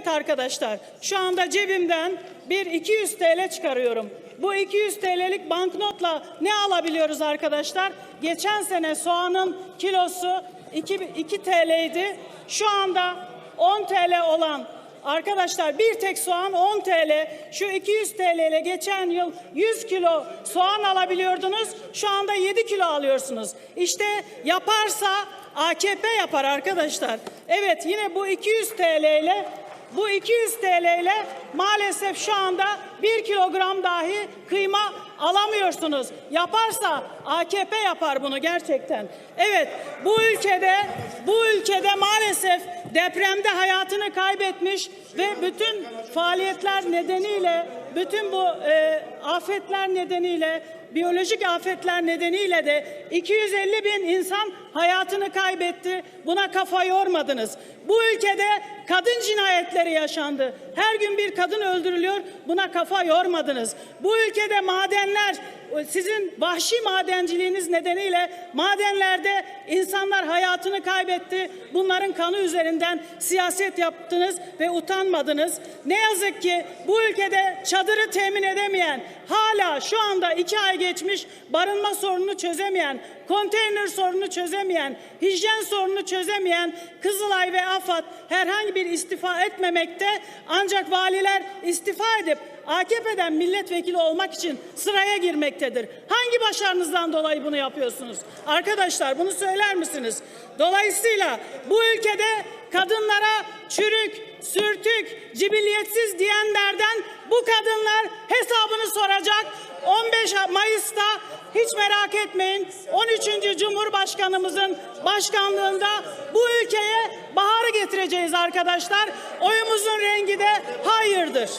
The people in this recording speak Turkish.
Evet arkadaşlar şu anda cebimden bir 200 TL çıkarıyorum. Bu 200 TL'lik banknotla ne alabiliyoruz arkadaşlar? Geçen sene soğanın kilosu 2, 2 TL'ydi. Şu anda 10 TL olan Arkadaşlar bir tek soğan 10 TL. Şu 200 TL ile geçen yıl 100 kilo soğan alabiliyordunuz. Şu anda 7 kilo alıyorsunuz. İşte yaparsa AKP yapar arkadaşlar. Evet yine bu 200 TL ile bu 200 TL ile maalesef şu anda 1 kilogram dahi kıyma alamıyorsunuz. Yaparsa AKP yapar bunu gerçekten. Evet bu ülkede bu ülkede maalesef depremde hayatını kaybetmiş ve bütün faaliyetler nedeniyle bütün bu e, afetler nedeniyle biyolojik afetler nedeniyle de 250 bin insan hayatını kaybetti. Buna kafa yormadınız. Bu ülkede kadın cinayetleri yaşandı. Her gün bir kadın öldürülüyor. Buna kafa yormadınız. Bu ülkede madenler sizin vahşi madenciliğiniz nedeniyle madenlerde insanlar hayatını kaybetti. Bunların kanı üzerinden siyaset yaptınız ve utanmadınız. Ne yazık ki bu ülkede çadırı temin edemeyen, hala şu anda iki ay geçmiş barınma sorununu çözemeyen, konteyner sorununu çözemeyen, hijyen sorununu çözemeyen Kızılay ve AFAD herhangi bir istifa etmemekte. Ancak valiler istifa edip AKP'den milletvekili olmak için sıraya girmektedir. Hangi başarınızdan dolayı bunu yapıyorsunuz? Arkadaşlar bunu söyler misiniz? Dolayısıyla bu ülkede kadınlara çürük, sürtük, cibiliyetsiz diyenlerden bu kadınlar hesabını soracak. 15 Mayıs'ta hiç merak etmeyin 13. Cumhurbaşkanımızın başkanlığında bu ülkeye baharı getireceğiz arkadaşlar. Oyumuzun rengi de hayırdır.